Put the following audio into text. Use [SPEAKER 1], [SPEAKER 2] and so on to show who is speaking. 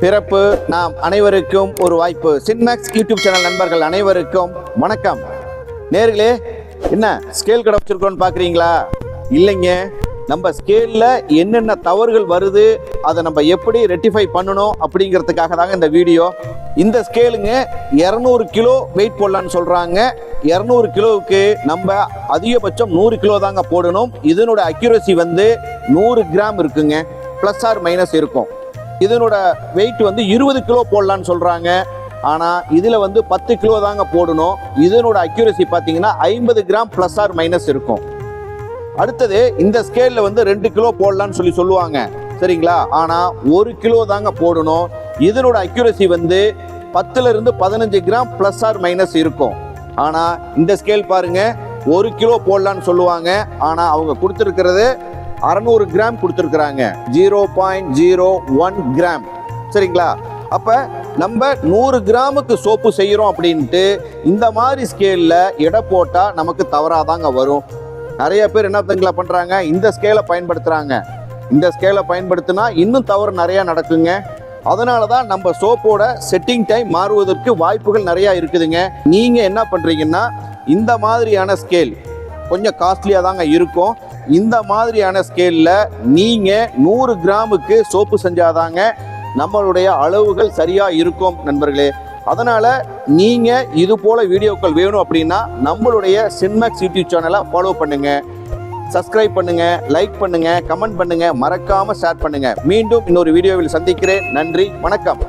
[SPEAKER 1] பிறப்பு நாம் அனைவருக்கும் ஒரு வாய்ப்பு. சின்மேக்ஸ் யூடியூப் சேனல் நண்பர்கள் அனைவருக்கும் வணக்கம். நேர்களே என்ன ஸ்கேல் கடை வச்சிருக்கோம்னு பார்க்குறீங்களா இல்லைங்க. நம்ம ஸ்கேலில் என்னென்ன தவறுகள் வருது அதை நம்ம எப்படி ரெட்டிஃபை பண்ணணும் அப்படிங்கிறதுக்காக தாங்க இந்த வீடியோ. இந்த ஸ்கேலுங்க இரநூறு கிலோ வெயிட் போடலான்னு சொல்கிறாங்க இரநூறு கிலோவுக்கு நம்ம அதிகபட்சம் நூறு கிலோ தாங்க போடணும். இதனோட அக்யூரசி வந்து நூறு கிராம் இருக்குங்க. ப்ளஸ் ஆர் மைனஸ் இருக்கும். இதனோட வெயிட் வந்து இருபது கிலோ போடலான்னு சொல்கிறாங்க ஆனால் இதில் வந்து பத்து கிலோ தாங்க போடணும். இதனோட அக்யூரசி பார்த்தீங்கன்னா ஐம்பது கிராம் ப்ளஸ் ஆர் மைனஸ் இருக்கும். அடுத்தது இந்த ஸ்கேலில் வந்து ரெண்டு கிலோ போடலான்னு சொல்லி சொல்லுவாங்க. சரிங்களா? ஆனால் ஒரு கிலோ தாங்க போடணும். இதனோட அக்யூரசி வந்து பத்துலேருந்து பதினஞ்சு கிராம் ப்ளஸ் ஆர் மைனஸ் இருக்கும். ஆனால் இந்த ஸ்கேல் பாருங்க ஒரு கிலோ போடலான்னு சொல்லுவாங்க. ஆனால் அவங்க கொடுத்துருக்கிறது அறநூறு கிராம் கொடுத்துருக்குறாங்க. Zero point zero one gram. சரிங்களா? அப்போ நம்ம நூறு கிராமுக்கு சோப்பு செய்கிறோம் அப்படின்ட்டு இந்த மாதிரி ஸ்கேலில் எடை போட்டால் நமக்கு தவறாதாங்க வரும். நிறைய பேர் என்ன தங்களா பண்ணுறாங்க இந்த ஸ்கேலை பயன்படுத்துகிறாங்க இந்த ஸ்கேலை பயன்படுத்தினா இன்னும் தவறு நிறையா நடக்குங்க. அதனால தான் நம்ம சோப்போட செட்டிங் டைம் மாறுவதற்கு வாய்ப்புகள் நிறையா இருக்குதுங்க. நீங்கள் என்ன பண்ணுறீங்கன்னா இந்த மாதிரியான ஸ்கேல் கொஞ்சம் காஸ்ட்லியாக தாங்க இருக்கும். இந்த மாதிரியான ஸ்கேலில் நீங்கள் நூறு கிராமுக்கு சோப்பு செஞ்சாதாங்க நம்மளுடைய அளவுகள் சரியாக இருக்கும் நண்பர்களே. அதனால் நீங்கள் இது போல் வீடியோக்கள் வேணும் அப்படின்னா நம்மளுடைய சின்மேக்ஸ் யூடியூப் சேனலை ஃபாலோ பண்ணுங்கள் சப்ஸ்கிரைப் பண்ணுங்கள் லைக் பண்ணுங்கள் கமெண்ட் பண்ணுங்கள் மறக்காமல் ஷேர் பண்ணுங்கள் மீண்டும் இன்னொரு வீடியோவில் சந்திக்கிறேன். நன்றி வணக்கம்.